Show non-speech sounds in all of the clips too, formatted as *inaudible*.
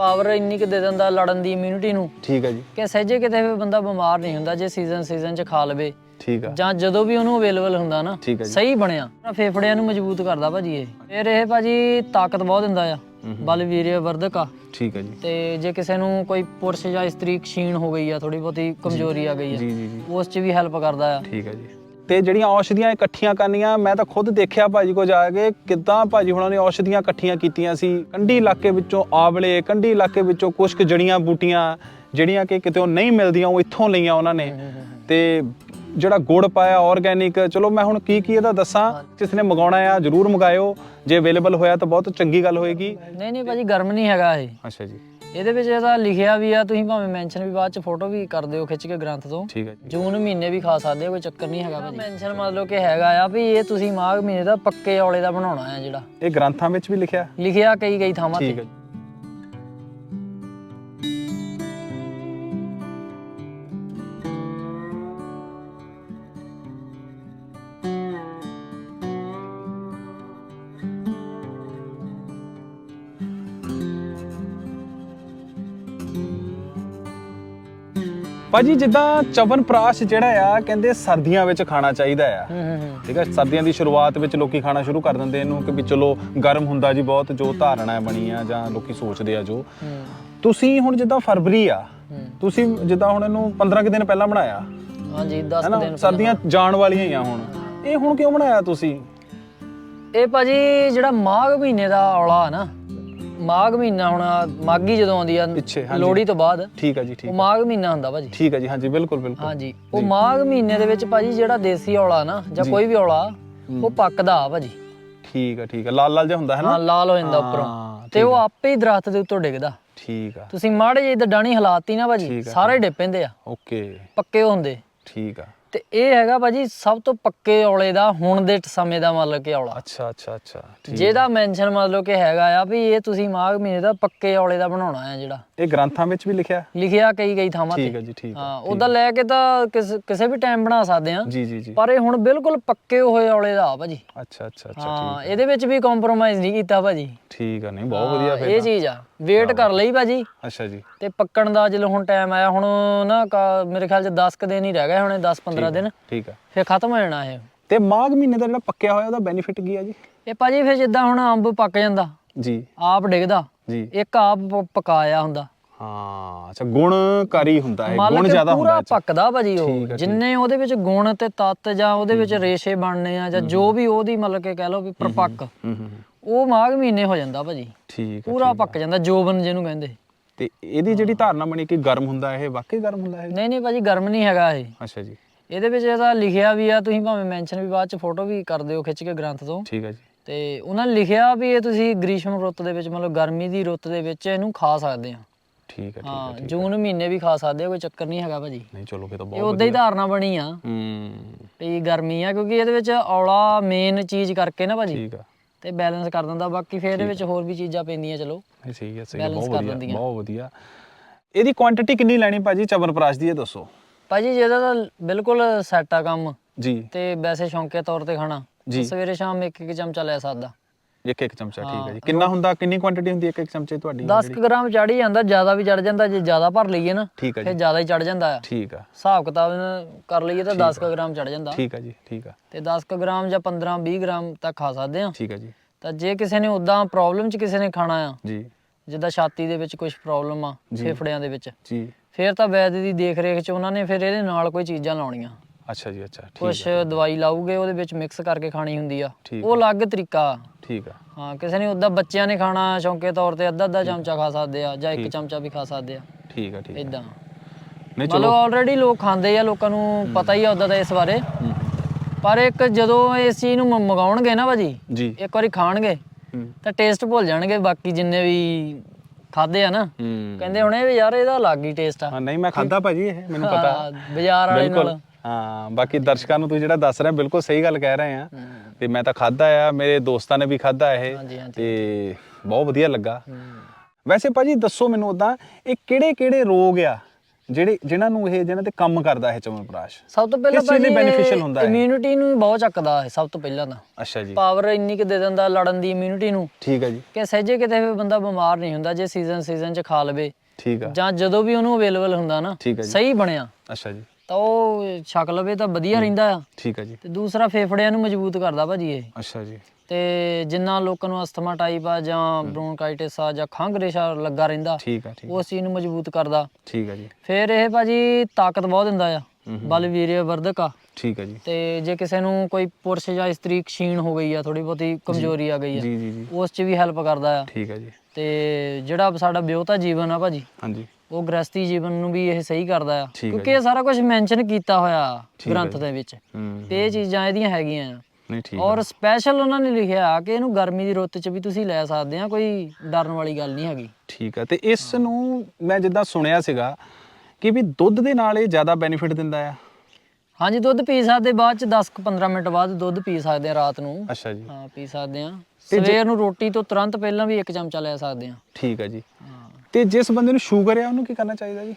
Power ਇੰਨੀ ਕਿ ਦੇ ਦਿੰਦਾ ਲੜਨ ਦੀ ਇਮਿਊਨਿਟੀ ਨੂੰ। ਠੀਕ ਹੈ ਜੀ। ਕਿ ਸਹਿਜੇ ਕਿਤੇ ਵੀ ਬੰਦਾ ਬਿਮਾਰ ਨਹੀਂ ਹੁੰਦਾ ਜੇ ਸੀਜ਼ਨ ਸੀਜ਼ਨ 'ਚ ਖਾ ਲਵੇ। ਠੀਕ ਆ। ਜਾਂ ਜਦੋਂ ਵੀ ਉਹਨੂੰ ਅਵੇਲੇਬਲ ਹੁੰਦਾ ਨਾ ਠੀਕ ਹੈ ਜੀ। ਸਹੀ ਬਣਿਆ। ਫੇਫੜਿਆਂ ਨੂੰ ਮਜ਼ਬੂਤ ਕਰਦਾ ਭਾਜੀ ਇਹ। ਫਿਰ ਇਹ ਭਾਜੀ ਤਾਕਤ ਬਹੁਤ ਦਿੰਦਾ ਆ। ਬਲ ਵੀਰਯ ਵਰਧਕ ਆ। ਠੀਕ ਹੈ ਜੀ। ਤੇ ਜੇ ਕਿਸੇ ਨੂੰ ਕੋਈ ਪੁਰਸ਼ ਜਾਂ ਇਸਤਰੀ ਕਸ਼ੀਣ ਹੋ ਗਈ ਆ ਥੋੜੀ ਬਹੁਤੀ ਕਮਜ਼ੋਰੀ ਆ ਗਈ ਆ ਜੀ ਜੀ ਜੀ ਉਸ 'ਚ ਵੀ ਹੈਲਪ ਕਰਦਾ ਆ। ਠੀਕ ਹੈ ਜੀ। ਤੇ ਜਿਹੜੀਆਂ ਔਸ਼ਧੀਆਂ ਇਕੱਠੀਆਂ ਕਰਨੀਆਂ ਮੈਂ ਤਾਂ ਖੁਦ ਦੇਖਿਆ ਭਾਜੀ ਕੋ ਜਾ ਕੇ ਕਿੱਦਾਂ ਭਾਜੀ ਹੁਣਾਂ ਨੇ ਔਸ਼ਧੀਆਂ ਇਕੱਠੀਆਂ ਕੀਤੀਆਂ ਸੀ। ਕੰਢੀ ਇਲਾਕੇ ਵਿੱਚੋਂ ਆਵਲੇ ਕੰਢੀ ਇਲਾਕੇ ਵਿੱਚੋਂ ਕੁਝ ਕੁ ਜੜੀਆਂ ਬੂਟੀਆਂ ਜਿਹੜੀਆਂ ਕਿ ਕਿਤੇ ਨਹੀਂ ਮਿਲਦੀਆਂ ਉਹ ਇੱਥੋਂ ਲਈਆਂ ਉਹਨਾਂ ਨੇ। ਤੇ ਜਿਹੜਾ ਗੁੜ ਪਾਇਆ ਆਰਗੈਨਿਕ ਚਲੋ ਮੈਂ ਹੁਣ ਕੀ ਕੀ ਇਹਦਾ ਦੱਸਾਂ ਜਿਸ ਨੇ ਮੰਗਾਉਣਾ ਆ ਜਰੂਰ ਮੰਗਾਇਓ। ਜੇ ਅਵੇਲੇਬਲ ਹੋਇਆ ਤਾਂ ਬਹੁਤ ਚੰਗੀ ਗੱਲ ਹੋਏਗੀ। ਨਹੀਂ ਨਹੀਂ ਭਾਜੀ ਗਰਮ ਨਹੀਂ ਹੈਗਾ ਇਹ। ਅੱਛਾ ਜੀ। ਇਹਦੇ ਵਿੱਚ ਇਹਦਾ ਲਿਖਿਆ ਵੀ ਆ ਤੁਸੀਂ ਭਾਵੇਂ ਮੈਂਸ਼ਨ ਵੀ ਬਾਅਦ ਚ ਫੋਟੋ ਵੀ ਕਰ ਦਿਓ ਖਿੱਚ ਕੇ ਗ੍ਰੰਥ ਤੋਂ। ਠੀਕ ਹੈ ਜੀ। ਜੂਨ ਮਹੀਨੇ ਵੀ ਖਾ ਸਕਦੇ ਹੋ ਕੋਈ ਚੱਕਰ ਨਹੀਂ ਹੈਗਾ ਭਾਜੀ। ਮੈਂਸ਼ਨ ਮਤਲਬ ਕਿ ਹੈਗਾ ਆ ਵੀ ਇਹ ਤੁਸੀਂ ਮਾਘ ਮਹੀਨੇ ਦਾ ਪੱਕੇ ਔਲੇ ਦਾ ਬਣਾਉਣਾ ਹੈ ਜਿਹੜਾ। ਇਹ ਗ੍ਰੰਥਾਂ ਵਿੱਚ ਵੀ ਲਿਖਿਆ? ਲਿਖਿਆ ਕਈ ਕਈ ਥਾਵਾਂ ਠੀਕ ਤੇ ਹੈ ਭਾਜੀ ਜਿੱਦਾਂ ਚਵਨਪ੍ਰਾਸ਼ ਜਿਹੜਾ ਆ ਕਹਿੰਦੇ ਸਰਦੀਆਂ ਵਿੱਚ ਖਾਣਾ ਚਾਹੀਦਾ ਆ। ਠੀਕ ਹੈ ਸਰਦੀਆਂ ਦੀ ਸ਼ੁਰੂਆਤ ਵਿੱਚ ਲੋਕੀ ਖਾਣਾ ਸ਼ੁਰੂ ਕਰ ਦਿੰਦੇ ਇਹਨੂੰ ਕਿ ਵੀ ਚਲੋ ਗਰਮ ਹੁੰਦਾ ਜੀ ਬਹੁਤ ਜੋ ਧਾਰਨਾ ਹੈ ਬਣੀ ਆ ਜਾਂ ਲੋਕੀ ਸੋਚਦੇ ਆ ਜੋ। ਤੁਸੀਂ ਹੁਣ ਜਿੱਦਾਂ ਫਰਵਰੀ ਆ ਤੁਸੀਂ ਜਿੱਦਾਂ ਹੁਣ ਇਹਨੂੰ 15 ਕੁ ਦਿਨ ਪਹਿਲਾਂ ਬਣਾਇਆ। ਹਾਂਜੀ 10 ਹੈਨਾ? ਦਿਨ ਸਰਦੀਆਂ ਜਾਣ ਵਾਲੀਆਂ ਹੀ ਆ ਹੁਣ। ਇਹ ਹੁਣ ਕਿਉਂ ਬਣਾਇਆ ਤੁਸੀਂ? ਇਹ ਭਾਜੀ ਜਿਹੜਾ ਮਾਘ ਮਹੀਨੇ ਦਾ ਔਲਾ ਆ ਨਾ ਮਾਘ ਮਹੀਨਾ ਹੁਣ ਮਾਗੀ ਜਦੋਂ ਆਉਂਦੀ ਆ ਪਿੱਛੇ, ਹਾਂਜੀ। ਲੋਹੜੀ ਤੋਂ ਬਾਅਦ ਠੀਕ ਹੈ ਜੀ ਠੀਕ ਉਹ ਮਾਘ ਮਹੀਨਾ ਹੁੰਦਾ ਭਾਜੀ। ਠੀਕ ਹੈ ਜੀ ਹਾਂਜੀ ਬਿਲਕੁਲ ਬਿਲਕੁਲ। ਹਾਂਜੀ ਉਹ ਮਾਘ ਮਹੀਨੇ ਦੇ ਵਿੱਚ ਭਾਜੀ ਜਿਹੜਾ ਦੇਸੀ ਔਲਾ ਨਾ ਜਾਂ ਕੋਈ ਵੀ ਔਲਾ ਉਹ ਪੱਕਦਾ ਆ ਭਾਜੀ। ਠੀਕ ਹੈ ਠੀਕ ਹੈ ਲਾਲ ਲਾਲ ਜਿਹਾ ਹੁੰਦਾ ਹੈ ਨਾ? ਹਾਂ ਲਾਲ ਹੋ ਜਾਂਦਾ ਹਾਂ, ਉੱਪਰੋਂ। ਤੇ ਉਹ ਆਪੇ ਹੀ ਦਰਖਤ ਦੇ ਉੱਤੋਂ ਡਿੱਗਦਾ। ਠੀਕ ਆ। ਤੁਸੀਂ ਮਾੜੇ ਜਿਹੀ ਡਾਣੀ ਹਲਾਤੀ ਨਾ ਭਾਜੀ ਆ, ਸਾਰੇ ਡਿੱਗ ਪੈਂਦੇ ਆ। ਓਕੇ। ਪੱਕੇ ਹੁੰਦੇ। ਠੀਕ ਆ। ਤੇ ਇਹ ਹੈਗਾ ਭਾਜੀ ਸਭ ਤੋਂ ਪੱਕੇ ਔਲੇ ਦਾ ਹੁਣ ਦੇ ਸਮੇਂ ਦਾ ਮਤਲਬ ਕਿ ਔਲਾ। ਅੱਛਾ ਅੱਛਾ ਅੱਛਾ। ਠੀਕ ਜਿਹਦਾ ਮੈਂਸ਼ਨ ਮਤਲਬ ਕਿ ਹੈਗਾ ਆ ਵੀ ਇਹ ਤੁਸੀਂ ਮਾਘ ਮਹੀਨੇ ਦਾ ਪੱਕੇ ਔਲੇ ਦਾ ਬਣਾਉਣਾ ਹੈ ਜਿਹੜਾ। ਇਹ ਗ੍ਰੰਥਾਂ ਵਿੱਚ ਵੀ ਲਿਖਿਆ? ਲਿਖਿਆ ਕਈ ਕਈ ਥਾਵਾਂ ਠੀਕ ਤੇ ਹੈ ਜੀ ਠੀਕ ਹੈ। ਉਹਦਾ ਲੈ ਕੇ ਤਾਂ ਕਿਸ- ਵੀ ਟਾਈਮ ਬਣਾ ਸਕਦੇ ਆ ਜੀ ਜੀ ਜੀ। ਪਰ ਇਹ ਹੁਣ ਬਿਲਕੁਲ ਪੱਕੇ ਹੋਏ ਔਲੇ ਦਾ ਆ ਭਾਜੀ। ਅੱਛਾ ਅੱਛਾ ਅੱਛਾ ਹਾਂ ਇਹਦੇ ਵਿੱਚ ਵੀ ਕੰਪਰੋਮਾਈਜ਼ ਨਹੀਂ ਕੀਤਾ ਭਾਜੀ। ਠੀਕ ਆ ਨਹੀਂ ਬਹੁਤ ਵਧੀਆ ਫਿਰ ਇਹ ਚੀਜ਼ ਆ। ਵੇਟ ਕਰ ਲਈ ਭਾਜੀ। ਅੱਛਾ ਜੀ। ਤੇ ਪੱਕਣ ਦਾ ਜਦੋਂ ਹੁਣ ਟਾਈਮ ਆਇਆ ਹੁਣ ਨਾ ਮੇਰੇ ਖਿਆਲ ਚ 10 ਕ ਦਿਨ ਹੀ ਰਹਿ ਗਏ ਹੁਣੇ 10 15 ਦਿਨ। ਠੀਕ ਆ ਫਿਰ ਖਤਮ ਹੋ ਜਾਣਾ ਇਹ। ਤੇ ਮਾਘ ਮਹੀਨੇ ਦਾ ਜਿਹੜਾ ਪੱਕਿਆ ਹੋਇਆ ਉਹਦਾ ਬੈਨੀਫਿਟ ਕੀ ਆ ਜੀ? ਇਹ ਭਾਜੀ ਫਿਰ ਜਿੱਦਾਂ ਹੁਣ ਅੰਬ ਪੱਕ ਜਾਂਦਾ ਜੀ। ਆਪ ਡਿੱਗਦਾ ਜੀ। ਇੱਕ ਆਪ ਪਕਾਇਆ ਹੁੰਦਾ। ਹਾਂ ਅੱਛਾ ਗੁਣਕਾਰੀ ਹੁੰਦਾ ਹੈ ਗੁਣ ਜ਼ਿਆਦਾ ਹੁੰਦਾ ਪੂਰਾ ਹੈ ਪੱਕਦਾ ਭਾਜੀ ਉਹ। ਜਿੰਨੇ ਉਹਦੇ ਵਿੱਚ ਗੁਣ ਤੇ ਤੱਤ ਜਾਂ ਉਹਦੇ ਵਿੱਚ ਰੇਸ਼ੇ ਬਣਨੇ ਆ ਜਾਂ ਜੋ ਵੀ ਉਹਦੀ ਮਤਲਬ ਕਿ ਕਹਿ ਲਓ ਵੀ ਪਰਪੱਕ। ਹੂੰ ਹੂੰ ਹੂੰ। ਉਹ ਮਾਘ ਮਹੀਨੇ ਹੋ ਜਾਂਦਾ ਭਾਜੀ। ਠੀਕ ਆ ਪੂਰਾ ਪੱਕ ਜਾਂਦਾ ਜੋਬਨ ਜਿਹਨੂੰ ਕਹਿੰਦੇ। ਤੇ ਇਹਦੀ ਜਿਹੜੀ ਧਾਰਨਾ ਬਣੀ ਕਿ ਗਰਮ ਹੁੰਦਾ ਇਹ ਵਾਕਈ ਗਰਮ ਹੁੰਦਾ ਇਹ? ਨਹੀਂ ਨਹੀਂ ਭਾਜੀ ਗਰਮ ਨਹੀਂ ਹੈਗਾ ਇਹ। ਅੱਛਾ ਜੀ। ਇਹਦੇ ਵਿੱਚ ਇਹਦਾ ਲਿਖਿਆ ਵੀ ਆ ਤੁਸੀਂ ਭਾਵੇਂ ਮੈਂਸ਼ਨ ਵੀ ਬਾਅਦ ਚ ਫੋਟੋ ਵੀ ਕਰ ਦਿਓ ਖਿੱਚ ਕੇ ਗ੍ਰੰਥ ਤੋਂ। ਠੀਕ ਹੈ ਜੀ। ਤੇ ਉਹਨਾਂ ਨੇ ਲਿਖਿਆ ਵੀ ਇਹ ਤੁਸੀਂ ਗ੍ਰੀਸ਼ਮ ਰੁੱਤ ਦੇ ਵਿੱਚ ਮਤਲਬ ਗਰਮੀ ਦੀ ਰੁੱਤ ਦੇ ਵਿੱਚ ਇਹਨੂੰ ਖਾ ਸਕਦੇ ਆ। ਠੀਕ ਹੈ ਠੀਕ ਹਾਂ ਹੈ ਠੀਕ ਜੂਨ ਮਹੀਨੇ ਵੀ ਖਾ ਸਕਦੇ ਆ ਕੋਈ ਚੱਕਰ ਨਹੀਂ ਹੈਗਾ ਭਾਜੀ। ਨਹੀਂ ਚਲੋ ਫਿਰ ਤਾਂ ਇਹ ਬਹੁਤ ਉਦਾਂ ਹੀ ਧਾਰਨਾ ਬਣੀ ਆ। ਹੂੰ। ਵੀ ਗਰਮੀ ਆ ਕਿਉਂਕਿ ਇਹਦੇ ਵਿੱਚ ਔਲਾ ਮੇਨ ਚੀਜ਼ ਕਰਕੇ ਨਾ ਭਾਜੀ। ਠੀਕ ਆ। ਤੇ ਬੈਲੈਂਸ ਕਰ ਦਿੰਦਾ ਬਾਕੀ ਫਿਰ ਇਹਦੇ ਵਿੱਚ ਹੋਰ ਵੀ ਚੀਜ਼ਾਂ ਪੈਂਦੀਆਂ ਚਲੋ। ਨਹੀਂ ਸਹੀ ਹੈ ਸਹੀ ਹੈ Balance ਬਹੁਤ ਕਰ ਵਧੀਆ ਦਿੰਦੀਆਂ। ਬਹੁਤ ਵਧੀਆ। ਇਹਦੀ ਕੁਆਂਟੀਟੀ ਕਿੰਨੀ ਲੈਣੀ ਭਾਜੀ? ਚਵਨਪ੍ਰਾਸ਼ ਦੀ ਇਹ ਦੱਸੋ। ਭਾਜੀ ਜਿਹਦਾ ਤਾਂ ਬਿਲਕੁਲ ਸੈੱਟ ਆ ਕੰਮ ਜੀ। ਤੇ ਵੈਸੇ ਸ਼ੌਂਕੇ ਤੌਰ ਤੇ ਖਾਣਾ। ਜੀ। ਸਵੇਰੇ ਸ਼ਾਮ ਇੱਕ ਇੱਕ ਚਮਚਾ ਲੈ ਸਕਦਾ। ਇੱਕ ਇੱਕ ਚਮਚਾ ਠੀਕ ਹੈ ਜੀ। ਕਿੰਨਾ ਹੁੰਦਾ ਕਿੰਨੀ ਕੁਆਂਟੀਟੀ ਹੁੰਦੀ ਹੈ ਇੱਕ ਇੱਕ ਚਮਚੇ ਤੁਹਾਡੀ 10 ਕੁ ਗ੍ਰਾਮ ਚੜ ਹੀ ਜਾਂਦਾ ਜ਼ਿਆਦਾ ਵੀ ਚੜ ਜਾਂਦਾ ਜੇ ਜ਼ਿਆਦਾ ਭਰ ਲਈਏ ਨਾ ਠੀਕ ਹੈ ਫਿਰ ਜੀ। ਜ਼ਿਆਦਾ ਹੀ ਚੜ ਜਾਂਦਾ। ਆ ਠੀਕ ਆ ਹਿਸਾਬ ਕਿਤਾਬ ਕਰ ਲਈਏ ਤਾਂ 10 ਕੁ ਗ੍ਰਾਮ ਚੜ ਜਾਂਦਾ। ਠੀਕ ਆ ਜੀ ਠੀਕ ਆ ਤੇ 10 ਕੁ ਗ੍ਰਾਮ ਜਾਂ 15 20 ਗ੍ਰਾਮ ਤੱਕ ਖਾ ਸਕਦੇ ਆ ਠੀਕ ਆ ਜੀ। ਤਾਂ ਜੇ ਕਿਸੇ ਨੇ ਉਦਾਂ ਪ੍ਰੋਬਲਮ ਚ ਕਿਸੇ ਨੇ ਖਾਣਾ ਆ ਜੀ। ਜਿੱਦਾਂ ਛਾਤੀ ਦੇ ਵਿੱਚ ਕੁਝ ਪ੍ਰੋਬਲਮ ਆ। ਫੇਫੜਿਆਂ ਦੇ ਵਿੱਚ ਜੀ। ਫਿਰ ਤਾਂ ਵੈਦ ਦੀ ਦੇਖ ਰੇਖ ਚ ਉਹਨਾਂ ਨੇ ਫਿਰ ਇਹਦੇ ਨਾਲ ਕੋਈ ਚੀਜ਼ਾਂ ਲਾਉਣੀਆਂ। ਅੱਛਾ ਜੀ ਅੱਛਾ ਠੀਕ ਕੁਝ ਦਵਾਈ ਲਾਉਗੇ ਉਹਦੇ ਵਿੱਚ ਮਿਕਸ ਕਰਕੇ ਖਾਣੀ ਹੁੰਦੀ ਆ। ਠੀਕ ਉਹ ਅਲੱਗ ਤਰੀਕਾ। ਠੀਕ ਆ। ਹਾਂ ਕਿਸੇ ਨੇ ਉਦਾਂ ਬੱਚਿਆਂ ਨੇ ਖਾਣਾ ਸ਼ੌਂਕੇ ਤੌਰ ਤੇ ਅੱਧਾ ਅੱਧਾ ਚਮਚਾ ਖਾ ਸਕਦੇ ਆ ਜਾਂ ਇੱਕ ਚਮਚਾ ਵੀ ਖਾ ਸਕਦੇ ਆ। ਠੀਕ ਆ ਠੀਕ ਆ। ਇਦਾਂ ਨਹੀਂ ਮਤਲਬ ਚਲੋ। ਆਲਰੇਡੀ ਲੋਕ ਖਾਂਦੇ ਆ ਲੋਕਾਂ ਨੂੰ ਪਤਾ ਹੀ ਆ ਉਦਾਂ ਦਾ ਇਸ ਬਾਰੇ। ਹੂੰ, ਪਰ ਇੱਕ ਜਦੋਂ ਇਸ ਚੀਜ਼ ਨੂੰ ਮ- ਮੰਗਾਉਣਗੇ ਨਾ ਭਾਜੀ ਜੀ। ਇੱਕ ਵਾਰੀ ਖਾਣਗੇ ਹੂੰ। ਤਾਂ ਟੇਸਟ ਭੁੱਲ ਜਾਣਗੇ ਬਾਕੀ ਜਿੰਨੇ ਵੀ ਖਾਦੇ ਆ ਨਾ। ਹੂੰ। ਕਹਿੰਦੇ ਹੁਣੇ ਵੀ ਯਾਰ ਇਹਦਾ ਅਲੱਗ ਹੀ ਟੇਸਟ ਆ। ਹਾਂ ਨਹੀਂ ਮੈਂ ਖਾਦਾ ਭਾਜੀ ਇਹ ਮੈਨੂੰ ਪਤਾ। ਹਾਂ, ਬਾਜ਼ਾਰ ਵਾਲੇ ਬਿਲਕੁਲ। ਨਾਲ। ਹਾਂ ਬਾਕੀ ਦਰਸ਼ਕਾਂ ਨੂੰ ਤੁਸੀਂ ਜਿਹੜਾ ਦੱਸ ਰਹੇ ਬਿਲਕੁਲ ਸਹੀ ਗੱਲ ਕਹਿ ਰਹੇ ਆ। ਤੇ ਮੈਂ ਤਾਂ ਖਾਦਾ ਆ ਮੇਰੇ ਦੋਸਤਾਂ ਨੇ ਵੀ ਖਾਦਾ ਇਹ ਤੇ ਬਹੁਤ ਵਧੀਆ ਲੱਗਾ। ਵੈਸੇ ਭਾਜੀ ਦੱਸੋ ਮੈਨੂੰ ਉਦਾਂ ਇਹ ਕਿਹੜੇ ਕਿਹੜੇ ਰੋਗ ਆ ਜਿਹੜੇ ਜਿਨ੍ਹਾਂ ਨੂੰ ਇਹ ਜਿਹਨਾਂ ਤੇ ਕੰਮ ਕਰਦਾ ਹੈ ਚਮਨਪ੍ਰਾਸ਼ ਸਭ ਤੋਂ ਪਹਿਲਾਂ ਚੀਜ਼ ਲਈ beneficial ਹੁੰਦਾ ਹੈ? ਇਮਿਊਨਿਟੀ ਨੂੰ ਬਹੁਤ ਚੱਕਦਾ ਹੈ ਸਭ ਤੋਂ ਪਹਿਲਾਂ ਤਾਂ। ਅੱਛਾ ਜੀ। ਪਾਵਰ ਇੰਨੀ ਕਿ ਦੇ ਦਿੰਦਾ ਲੜਨ ਦੀ ਇਮਿਊਨਿਟੀ ਨੂੰ ਠੀਕ ਹੈ ਜੀ। ਕਿ ਸਹਿਜੇ ਕਿਤੇ ਵੀ ਬੰਦਾ ਬਿਮਾਰ ਨਹੀਂ ਹੁੰਦਾ ਜੇ ਸੀਜ਼ਨ ਸੀਜ਼ਨ ਚ ਖਾ ਲਵੇ ਠੀਕ ਆ। ਜਾਂ ਜਦੋਂ ਵੀ ਉਹਨੂੰ ਅਵੇਲੇਬਲ ਹੁੰਦਾ ਨਾ। ਸਹੀ ਬਣਿਆ। ਅੱਛਾ ਜੀ। ਤਾਂ ਉਹ ਛਕ ਲਵੇ ਤਾਂ ਵਧੀਆ ਰਹਿੰਦਾ ਆ। ਠੀਕ ਹੈ ਜੀ। ਤੇ ਦੂਸਰਾ ਫੇਫੜਿਆਂ ਨੂੰ ਮਜ਼ਬੂਤ ਕਰਦਾ ਭਾਜੀ ਇਹ। ਅੱਛਾ ਜੀ। ਤੇ ਜਿੰਨਾ ਲੋਕਾਂ ਨੂੰ ਅਸਥਮਾ ਟਾਈਪ ਆ ਜਾਂ ਬ੍ਰੋਨਕਾਈਟਿਸ ਆ ਜਾਂ ਖੰਘ ਰੇਸ਼ਾ ਲੱਗਾ ਰਹਿੰਦਾ ਠੀਕ ਆ ਠੀਕ ਉਸ ਚੀਜ਼ ਨੂੰ ਮਜ਼ਬੂਤ ਕਰਦਾ। ਠੀਕ ਆ ਜੀ। ਫਿਰ ਇਹ ਭਾਜੀ ਤਾਕਤ ਬਹੁਤ ਦਿੰਦਾ ਆ ਬਲ ਵੀਰਯ ਵਰਧਕ ਆ। ਠੀਕ ਆ ਜੀ। ਤੇ ਜੇ ਕਿਸੇ ਨੂੰ ਕੋਈ ਪੁਰਸ਼ ਜਾਂ ਇਸਤਰੀ ਕਸ਼ੀਣ ਹੋ ਗਈ ਆ ਥੋੜੀ ਬਹੁਤੀ ਕਮਜ਼ੋਰੀ ਆ ਗਈ ਆ ਜੀ ਜੀ ਜੀ। ਉਸ 'ਚ ਵੀ ਹੈਲਪ ਕਰਦਾ ਆ। ਠੀਕ ਆ ਜੀ। ਤੇ ਜਿਹੜਾ ਸਾਡਾ ਵਿਆਹਤਾ ਜੀਵਨ ਆ ਭਾਜੀ ਹਾਂਜੀ। ਉਹ ਗ੍ਰਸਤੀ ਜੀਵਨ ਨੂੰ ਵੀ ਇਹ ਸਹੀ ਕਰਦਾ ਆ। ਠੀਕ ਹੈ ਕਿਉਂਕਿ ਇਹ ਸਾਰਾ ਕੁਝ ਮੈਂਸ਼ਨ ਕੀਤਾ ਹੋਇਆ ਠੀਕ ਗ੍ਰੰਥ। ਦੇ ਵਿੱਚ। ਹੂੰ ਤੇ ਇਹ ਚੀਜ਼ਾਂ ਇਹਦੀਆਂ ਹੈਗੀਆਂ ਆ। ਨਹੀਂ ਠੀਕ ਆ। ਔਰ ਸਪੈਸ਼ਲ ਉਹਨਾਂ ਨੇ ਲਿਖਿਆ ਕਿ ਇਹਨੂੰ ਗਰਮੀ ਦੀ ਰੁੱਤ 'ਚ ਵੀ ਤੁਸੀਂ ਲੈ ਸਕਦੇ ਆ ਕੋਈ ਡਰਨ ਵਾਲੀ ਗੱਲ ਨਹੀਂ ਹੈਗੀ। ਠੀਕ ਆ ਤੇ ਇਸ ਨੂੰ ਮੈਂ ਜਿੱਦਾਂ ਸੁਣਿਆ ਸੀਗਾ ਕਿ ਵੀ ਦੁੱਧ ਦੇ ਨਾਲ ਇਹ ਜ਼ਿਆਦਾ ਬੈਨੀਫਿਟ ਦਿੰਦਾ ਆ। ਹਾਂਜੀ ਦੁੱਧ ਪੀ ਸਕਦੇ ਬਾਅਦ ਚ 10 ਕੁ 15 ਮਿੰਟ ਬਾਅਦ ਦੁੱਧ ਪੀ ਸਕਦੇ ਆ ਰਾਤ ਨੂੰ। ਅੱਛਾ ਜੀ। ਹਾਂ ਪੀ ਸਕਦੇ ਆ। ਤੇ ਜੇ- ਸਵੇਰ ਨੂੰ ਰੋਟੀ ਤੋਂ ਤੁਰੰਤ ਪਹਿਲਾਂ ਵੀ ਇੱਕ ਚਮਚਾ ਲੈ ਸਕਦੇ ਆ। ਠੀਕ ਆ ਜੀ। ਹਾਂ। ਤੇ ਜਿਸ ਬੰਦੇ ਨੂੰ ਸ਼ੂਗਰ ਆ ਉਹਨੂੰ ਕੀ ਕਰਨਾ ਚਾਹੀਦਾ ਜੀ?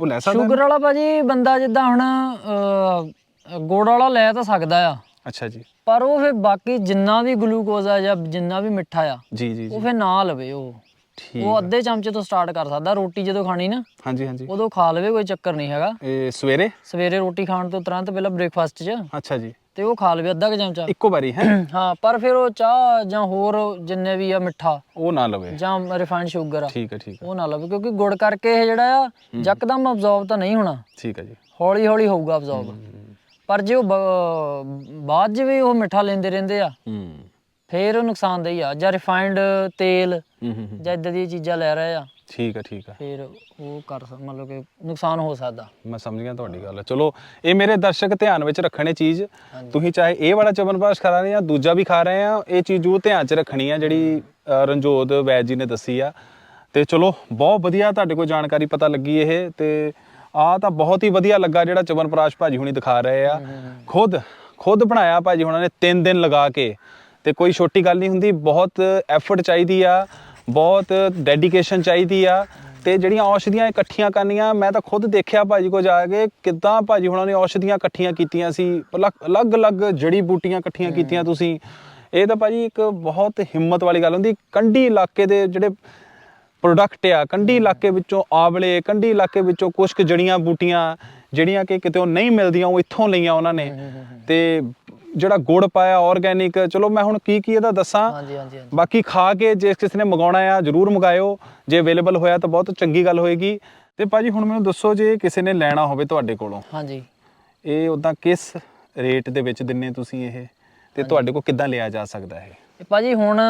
ਉਹ ਲੈ ਸਕਦਾ ਸ਼ੂਗਰ ਵਾਲਾ ਭਾਜੀ ਬੰਦਾ ਜਿੱਦਾਂ ਹੁਣ ਅਹ, ਗੁੜ ਵਾਲਾ ਲੈ ਤਾਂ ਸਕਦਾ ਆ। ਅੱਛਾ ਜੀ। ਪਰ ਉਹ ਫਿਰ ਬਾਕੀ ਜਿੰਨਾ ਵੀ ਗਲੂਕੋਜ਼ ਆ ਜਾਂ ਜਿੰਨਾ ਵੀ ਮਿੱਠਾ ਆ ਜੀ ਜੀ ਉਹ ਜੀ। ਫਿਰ ਨਾ ਲਵੇ ਉਹ। ਠੀਕ ਉਹ। ਅੱਧੇ ਚਮਚੇ ਤੋਂ ਸਟਾਰਟ ਕਰ ਸਕਦਾ ਰੋਟੀ ਜਦੋਂ ਖਾਣੀ ਨਾ ਹਾਂਜੀ ਹਾਂਜੀ। ਉਦੋਂ ਖਾ ਲਵੇ ਕੋਈ ਚੱਕਰ ਨਹੀਂ ਹੈਗਾ। ਇਹ ਸਵੇਰੇ? ਸਵੇਰੇ ਰੋਟੀ ਖਾਣ ਤੋਂ ਤੁਰੰਤ ਪਹਿਲਾਂ ਬ੍ਰੇਕਫਾਸਟ 'ਚ। ਅੱਛਾ ਜੀ। ਤੇ ਉਹ ਖਾ ਲਵੇ ਅੱਧਾ ਕੁ ਚਮਚਾ। ਇੱਕੋ ਵਾਰੀ ਹੈ? *clears throat* ਹਾਂ ਪਰ ਫਿਰ ਉਹ ਚਾਹ ਜਾਂ ਹੋਰ ਜਿੰਨੇ ਵੀ ਆ ਮਿੱਠਾ ਉਹ ਨਾ ਲਵੇ। ਜਾਂ ਰਿਫਾਈਨਡ ਸ਼ੂਗਰ ਆ ਠੀਕ ਹੈ ਠੀਕ ਹੈ। ਉਹ ਨਾ ਲਵੇ ਕਿਉਂਕਿ ਗੁੜ ਕਰਕੇ ਇਹ ਜਿਹੜਾ ਆ ਯਕਦਮ ਅਬਜ਼ੌਰਬ ਤਾਂ ਨਹੀਂ ਹੋਣਾ। ਠੀਕ ਹੈ ਜੀ। ਹੌਲੀ ਹੌਲੀ ਹੋਊਗਾ ਅਬਜ਼ੌਰਬ ਪਰ ਜੇ ਉਹ ਬਾਅਦ ਚ ਵੀ ਉਹ ਮਿੱਠਾ ਲੈਂਦੇ ਰਹਿੰਦੇ ਆ ਹੂੰ। ਫਿਰ ਉਹ ਨੁਕਸਾਨਦੇਹ ਆ ਜਾਂ ਰਿਫਾਈਨਡ ਤੇਲ। ਜਾਂ ਇਦਾਂ ਦੀਆਂ ਚੀਜ਼ਾਂ ਲੈ ਰਹੇ ਆ। ਠੀਕ ਹੈ ਠੀਕ ਹੈ ਫਿਰ ਉਹ ਕਰ ਸਕ- ਮਤਲਬ ਕਿ ਨੁਕਸਾਨ ਹੋ ਸਕਦਾ। ਮੈਂ ਸਮਝ ਗਿਆ ਤੁਹਾਡੀ ਗੱਲ। ਚਲੋ ਇਹ ਮੇਰੇ ਦਰਸ਼ਕ ਧਿਆਨ ਵਿੱਚ ਰੱਖਣੇ ਚੀਜ਼। ਤੁਸੀਂ ਚਾਹੇ ਇਹ ਵਾਲਾ ਚਵਨਪ੍ਰਾਸ਼ ਖਾ ਰਹੇ ਆ ਦੂਜਾ ਵੀ ਖਾ ਰਹੇ ਆ ਇਹ ਚੀਜ਼ ਉਹ ਧਿਆਨ 'ਚ ਰੱਖਣੀ ਆ ਜਿਹੜੀ ਅ, ਰਣਜੋਤ ਵੈਦ ਜੀ ਨੇ ਦੱਸੀ ਆ। ਤੇ ਚਲੋ ਬਹੁਤ ਵਧੀਆ ਤੁਹਾਡੇ ਕੋਲ ਜਾਣਕਾਰੀ ਪਤਾ ਲੱਗੀ ਇਹ ਤੇ ਆ ਤਾਂ ਬਹੁਤ ਹੀ ਵਧੀਆ ਲੱਗਾ ਜਿਹੜਾ ਚਵਨਪ੍ਰਾਸ਼ ਭਾਜੀ ਹੁਣੀ ਦਿਖਾ ਰਹੇ ਆ। ਖੁਦ ਖੁਦ ਬਣਾਇਆ ਭਾਜੀ ਹੁਣਾਂ ਨੇ 3 ਦਿਨ ਲਗਾ ਕੇ। ਤੇ ਕੋਈ ਛੋਟੀ ਗੱਲ ਨਹੀਂ ਹੁੰਦੀ ਬਹੁਤ ਐਫਰਟ ਚਾਹੀਦੀ ਆ। ਬਹੁਤ ਡੈਡੀਕੇਸ਼ਨ ਚਾਹੀਦੀ ਆ ਤੇ ਜਿਹੜੀਆਂ ਔਸ਼ਧੀਆਂ ਇਕੱਠੀਆਂ ਕਰਨੀਆਂ ਮੈਂ ਤਾਂ ਖੁਦ ਦੇਖਿਆ ਭਾਜੀ ਕੋ ਜਾ ਕੇ ਕਿੱਦਾਂ ਭਾਜੀ ਹੁਣਾਂ ਨੇ ਔਸ਼ਧੀਆਂ ਇਕੱਠੀਆਂ ਕੀਤੀਆਂ ਸੀ ਅਲੱਗ-ਅਲੱਗ ਜੜੀ ਬੂਟੀਆਂ ਇਕੱਠੀਆਂ ਕੀਤੀਆਂ ਤੁਸੀਂ। ਇਹ ਤਾਂ ਭਾਜੀ ਇੱਕ ਬਹੁਤ ਹਿੰਮਤ ਵਾਲੀ ਗੱਲ ਹੁੰਦੀ ਕੰਢੀ ਇਲਾਕੇ ਦੇ ਜਿਹੜੇ ਪ੍ਰੋਡਕਟ ਆ ਕੰਢੀ ਇਲਾਕੇ ਵਿੱਚੋਂ ਆਵਲੇ ਕੰਢੀ ਇਲਾਕੇ ਵਿੱਚੋਂ ਕੁਝ ਕੁ ਜੜੀਆਂ ਬੂਟੀਆਂ ਜਿਹੜੀਆਂ ਕਿ ਕਿਤੇ ਨਹੀਂ ਮਿਲਦੀਆਂ ਉਹ ਇੱਥੋਂ ਲਈਆਂ ਉਹਨਾਂ ਨੇ। ਤੇ ਜਿਹੜਾ ਗੁੜ ਪਾਇਆ ਆਰਗੈਨਿਕ ਚਲੋ ਮੈਂ ਹੁਣ ਕੀ ਕੀ ਇਹਦਾ ਦੱਸਾਂ। ਹਾਂਜੀ ਹਾਂਜੀ ਹਾਂਜੀ। ਬਾਕੀ ਖਾ ਕੇ ਜੇ ਕਿਸੇ ਨੇ ਮੰਗਾਉਣਾ ਆ ਜਰੂਰ ਮੰਗਾਇਓ। ਜੇ ਅਵੇਲੇਬਲ ਹੋਇਆ ਤਾਂ ਬਹੁਤ ਚੰਗੀ ਗੱਲ ਹੋਏਗੀ। ਤੇ ਭਾਜੀ ਹੁਣ ਮੈਨੂੰ ਦੱਸੋ ਜੇ ਕਿਸੇ ਨੇ ਲੈਣਾ ਹੋਵੇ ਤੁਹਾਡੇ ਕੋਲੋਂ। ਹਾਂਜੀ। ਇਹ ਉਦਾਂ ਕਿਸ ਰੇਟ ਦੇ ਵਿੱਚ ਦਿੰਨੇ ਤੁਸੀਂ ਇਹ? ਤੇ ਤੁਹਾਡੇ ਕੋਲ ਕਿੱਦਾਂ ਲਿਆ ਜਾ ਸਕਦਾ ਹੈ ਇਹ ਭਾਜੀ ਹੁਣ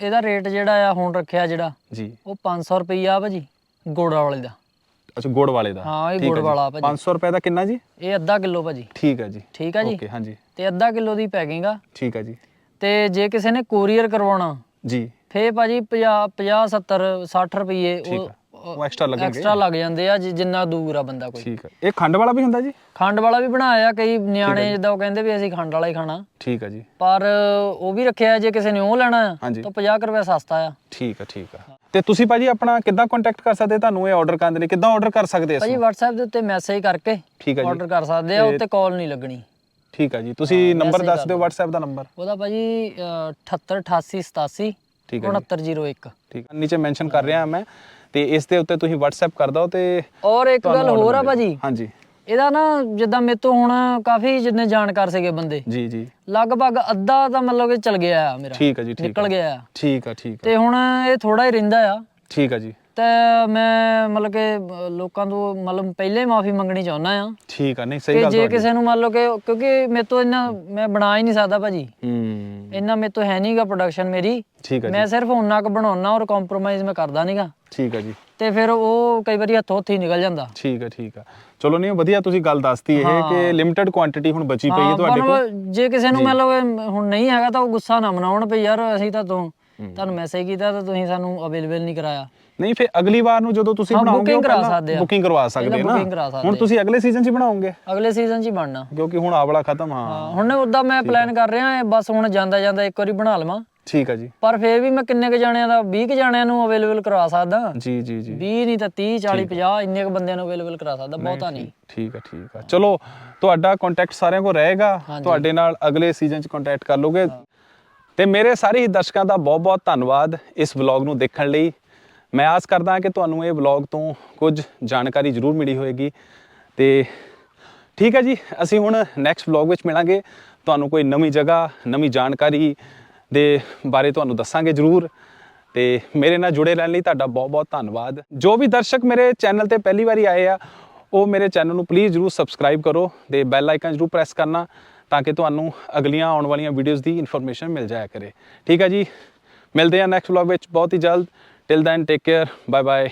ਇਹਦਾ ਰੇਟ ਜਿਹੜਾ ਆ ਹੁਣ ਰੱਖਿਆ ਜਿਹੜਾ ਜੀ। ਉਹ 500 ਰੁਪਈਆ ਭਾਜੀ ਗੁੜ ਵਾਲੇ ਦਾ। ਅੱਛਾ ਗੁੜ ਵਾਲੇ ਦਾ। ਹਾਂ, ਇਹ ਠੀਕ ਗੁੜ ਹੈ ਜੀ। ਵਾਲਾ ਭਾਜੀ। 500 ਰੁਪਏ ਦਾ ਕਿੰਨਾ ਜੀ? ਇਹ ਅੱਧਾ ਕਿਲੋ ਭਾਜੀ। ਠੀਕ ਹੈ ਜੀ। ਠੀਕ ਆ ਜੀ? ਓਕੇ ਹਾਂਜੀ। ਤੇ ਅੱਧਾ ਕਿਲੋ ਦੀ ਪੈਕਿੰਗ ਆ। ਠੀਕ ਹੈ ਜੀ। ਤੇ ਜੇ ਕਿਸੇ ਨੇ ਕੋਰੀਅਰ ਕਰਵਾਉਣਾ ਜੀ। ਫੇ ਭਾਜੀ 50 50 70 60 ਰੁਪਏ ਠੀਕ ਆ। ਉਹ ਐਕਸਟਰਾ ਲੱਗਣਗੇ। ਐਕਸਟਰਾ ਲੱਗ ਜਾਂਦੇ ਆ ਜਿ- ਜਿੰਨਾ ਦੂਰ ਆ ਬੰਦਾ ਕੋਈ। ਠੀਕ ਹੈ ਇਹ ਖੰਡ ਵਾਲਾ ਵੀ ਹੁੰਦਾ ਜੀ? ਖੰਡ ਵਾਲਾ ਵੀ ਬਣਾਇਆ ਕਈ ਨਿਆਣੇ ਜਿੱਦਾਂ ਉਹ ਕਹਿੰਦੇ ਵੀ ਅਸੀਂ ਖੰਡ ਵਾਲਾ ਹੀ ਖਾਣਾ। ਠੀਕ ਹੈ ਜੀ। ਪਰ ਉਹ ਵੀ ਰੱਖਿਆ ਜੇ ਕਿਸੇ ਨੇ ਉਹ ਲੈਣਾ। ਤਾਂ 50 ਕੁ ਰੁਪਏ ਸਸਤਾ ਆ। ਠੀਕ ਹੈ ਠੀਕ ਹੈ ਤੇ ਤੁਸੀਂ ਭਾਜੀ ਆਪਣਾ ਕਿੱਦਾਂ ਕੰਟੈਕਟ ਕਰ ਸਕਦੇ ਤੁਹਾਨੂੰ ਇਹ ਆਰਡਰ ਕਰਨ ਦੇ ਲਈ ਕਿੱਦਾਂ ਆਰਡਰ ਕਰ ਸਕਦੇ ਭਾਜੀ ਅਸੀਂ? WhatsApp ਦੇ ਉੱਤੇ ਮੈਸੇਜ ਕਰਕੇ ਠੀਕ ਹੈ ਜੀ। ਆਰਡਰ ਕਰ ਸਕਦੇ ਆ ਉੱਤੇ ਕਾਲ ਨਹੀਂ ਲੱਗਣੀ। ਠੀਕ ਹੈ ਜੀ। ਤੁਸੀਂ ਨੰਬਰ ਦੱਸ ਦਿਓ। WhatsApp ਦਾ ਨੰਬਰ ਉਹਦਾ ਭਾਜੀ ਅਹ, 78 88 87 ਠੀਕ ਹੈ ਜੀ। 6901 ਠੀਕ ਹੈ ਨੀਚੇ ਮੈਂਸ਼ਨ ਕਰ ਰਿਹਾ ਮੈਂ। ਤੇ ਇਸ ਦੇ ਉੱਤੇ ਤੁਸੀਂ WhatsApp ਕਰ ਦਿਓ ਤੇ ਔਰ ਇੱਕ ਗੱਲ ਹੋਰ ਆ। ਭਾਜੀ। ਹਾਂਜੀ। ਇਹਦਾ ਨਾ ਜਿੱਦਾਂ ਮੇਰੇ ਤੋਂ ਹੁਣ ਕਾਫੀ ਜਿੰਨੇ ਜਾਣਕਾਰ ਸੀਗੇ ਬੰਦੇ। ਜੀ ਜੀ। ਲਗਭਗ ਅੱਧਾ ਤਾਂ ਮਤਲਬ ਕਿ ਚਲ ਗਿਆ ਆ ਮੇਰਾ। ਠੀਕ ਹੈ ਜੀ ਠੀਕ ਨਿਕਲ ਗਿਆ ਆ। ਠੀਕ ਹੈ ਠੀਕ ਹੈ ਤੇ ਹੁਣ ਇਹ ਥੋੜਾ ਹੀ ਰਹਿੰਦਾ ਆ। ਠੀਕ ਹੈ ਜੀ। ਤੇ ਮੈਂ ਮਤਲਬ ਕਿ ਲੋਕਾਂ ਤੋਂ ਮਤਲਬ ਪਹਿਲੇ ਮਾਫੀ ਮੰਗਣੀ ਚਾਹੁੰਦਾ ਆ ਠੀਕ ਹੈ ਨਹੀਂ ਸਹੀ ਕਿ ਗੱਲ ਜੇ ਤੁਹਾਡੀ। ਕਿਸੇ ਨੂੰ ਮੰਨ ਲਓ ਕਿ ਕਿਉਂਕਿ ਮੇਰੇ ਤੋਂ ਇੰਨਾ ਮੈਂ ਬਣਾ ਹੀ ਨਹੀਂ ਸਕਦਾ ਭਾਜੀ। ਹੂੰ। ਇੰਨਾ ਮੇਰੇ ਤੋਂ ਹੈ ਨਹੀਂਗਾ ਪ੍ਰੋਡਕਸ਼ਨ ਮੇਰੀ। ਠੀਕ ਹੈ ਮੈਂ ਜੀ ਸਿਰਫ ਉਹਨਾਂ ਕੁ ਬਣਾਉਣਾ ਔਰ ਕੰਪਰੋਮਾਈਜ਼ ਮੈਂ ਕਰਦਾ ਨਹੀਂਗਾ ਠੀਕ ਹੈ ਜੀ। ਤੇ ਫਿਰ ਉਹ ਕਈ ਵਾਰੀ ਹੱਥੋਂ ਹੱਥੀ ਨਿਕਲ ਜਾਂਦਾ। ਠੀਕ ਹੈ ਠੀਕ ਹੈ ਚਲੋ ਨਹੀਂ ਵਧੀਆ ਤੁਸੀਂ ਗੱਲ ਦੱਸਤੀ ਇਹ ਹਾਂ। ਕਿ ਲਿਮਿਟਿਡ ਕੁਆਂਟੀਟੀ ਹੁਣ ਬਚੀ ਪਈ ਹੈ ਹਾਂ, ਤੁਹਾਡੇ ਕੋਲ। ਜੇ ਕਿਸੇ ਨੂੰ ਜੀ। ਮਤਲਬ ਹੁਣ ਨਹੀਂ ਹੈਗਾ ਤਾਂ ਉਹ ਗੁੱਸਾ ਨਾ ਮਨਾਉਣ ਵੀ ਯਾਰ ਅਸੀਂ ਤਾਂ ਤੋਂ ਤੁਹਾਨੂੰ ਮੈਸੇਜ ਕੀਤਾ ਤਾਂ ਤੁਸੀਂ ਸਾਨੂੰ ਅਵੇਲੇਬਲ ਨਹੀਂ ਕਰਾਇਆ। ਨਹੀਂ ਫਿਰ ਅਗਲੀ ਵਾਰ ਨੂੰ ਜਦੋਂ ਤੁਸੀਂ ਹਾਂ, ਬਣਾਓਗੇ booking ਕਰਾ ਸਕਦੇ ਆ। ਬੁਕਿੰਗ ਕਰਵਾ ਸਕਦੇ ਨਾ। booking ਕਰਾ ਸਕਦੇ ਹੁਣ ਆ। ਤੁਸੀਂ ਅਗਲੇ ਸੀਜ਼ਨ 'ਚ ਹੀ ਬਣਾਓਗੇ। ਅਗਲੇ ਸੀਜ਼ਨ 'ਚ ਹੀ ਬਣਨਾ। ਕਿਉਂਕਿ ਹੁਣ ਆਵਲਾ ਖਤਮ ਹਾਂ। ਹਾਂ ਹੁਣ ਉਦਾਂ ਮੈਂ ਪਲਾਨ ਕਰ ਰਿਹਾ ਹਾਂ ਬਸ ਹੁਣ ਜਾਂਦਾ ਜਾਂਦਾ ਇੱਕ ਵਾਰੀ ਬਣਾ ਲਵਾਂ। ਠੀਕ ਆ ਜੀ। ਪਰ ਫੇਰ ਵੀ ਮੈਂ ਕਿੰਨੇ ਕ ਜਾਣਿਆਂ ਦਾ 20 ਕ ਜਾਣਿਆਂ ਨੂੰ ਅਵੇਲੇਬਲ ਕਰਵਾ ਸਕਦਾ। ਜੀ ਜੀ ਜੀ। 20 ਨਹੀਂ ਤਾਂ 30 40 50 ਇੰਨੇ ਕ ਬੰਦਿਆਂ ਨੂੰ ਅਵੇਲੇਬਲ ਕਰਾ ਸਕਦਾ ਬਹੁਤਾ ਨਹੀਂ। ਠੀਕ ਆ ਠੀਕ ਆ ਚਲੋ ਤੁਹਾਡਾ ਕੰਟੈਕਟ ਸਾਰਿਆਂ ਕੋਲ ਰਹੇਗਾ। ਤੁਹਾਡੇ ਨਾਲ ਅਗਲੇ ਸੀਜ਼ਨ 'ਚ ਕੰਟੈਕਟ ਕਰ ਲੋਗੇ। ਤੇ ਮੇਰੇ ਸਾਰੇ ਹੀ ਦਰਸ਼ਕਾਂ ਦਾ ਬਹੁਤ-ਬਹੁਤ ਧੰਨਵਾਦ ਇਸ ਵਲੌਗ ਨੂੰ ਦੇਖਣ ਲਈ। ਮੈਂ ਆਸ ਕਰਦਾ ਕਿ ਤੁਹਾਨੂੰ ਇਹ ਵਲੌਗ ਤੋਂ ਕੁਝ ਜਾਣਕਾਰੀ ਜ਼ਰੂਰ ਮਿਲੀ ਹੋਵੇਗੀ। ਤੇ ਠੀਕ ਹੈ ਜੀ, ਅਸੀਂ ਹੁਣ ਨੈਕਸਟ ਵਲੌਗ ਵਿੱਚ ਮਿਲਾਂਗੇ। ਤੁਹਾਨੂੰ ਕੋਈ ਨਵੀਂ ਜਗ੍ਹਾ, ਨਵੀਂ ਜਾਣਕਾਰੀ ਦੇ ਬਾਰੇ ਤੁਹਾਨੂੰ ਦੱਸਾਂਗੇ ਜ਼ਰੂਰ। ਤੇ ਮੇਰੇ ਨਾਲ ਜੁੜੇ ਰਹਿਣ ਲਈ ਤੁਹਾਡਾ ਬਹੁਤ-ਬਹੁਤ ਧੰਨਵਾਦ। ਜੋ ਵੀ ਦਰਸ਼ਕ ਮੇਰੇ ਚੈਨਲ ਤੇ ਪਹਿਲੀ ਵਾਰੀ ਆਏ ਆ, ਉਹ ਮੇਰੇ ਚੈਨਲ ਨੂੰ ਪਲੀਜ਼ ਜਰੂਰ ਸਬਸਕ੍ਰਾਈਬ ਕਰੋ ਤੇ ਬੈਲ ਆਈਕਨ ਜਰੂਰ ਪ੍ਰੈਸ ਕਰਨਾ। ਤਾਂ ਕਿ ਤੁਹਾਨੂੰ ਅਗਲੀਆਂ ਆਉਣ ਵਾਲੀਆਂ ਵੀਡੀਓਜ਼ ਦੀ ਇਨਫੋਰਮੇਸ਼ਨ ਮਿਲ ਜਾਇਆ ਕਰੇ। ਠੀਕ ਹੈ ਜੀ? ਮਿਲਦੇ ਹਾਂ ਨੈਕਸਟ ਵਲੌਗ ਵਿੱਚ। ਬਹੁਤ ਹੀ ਜਲਦ। Till then take care bye bye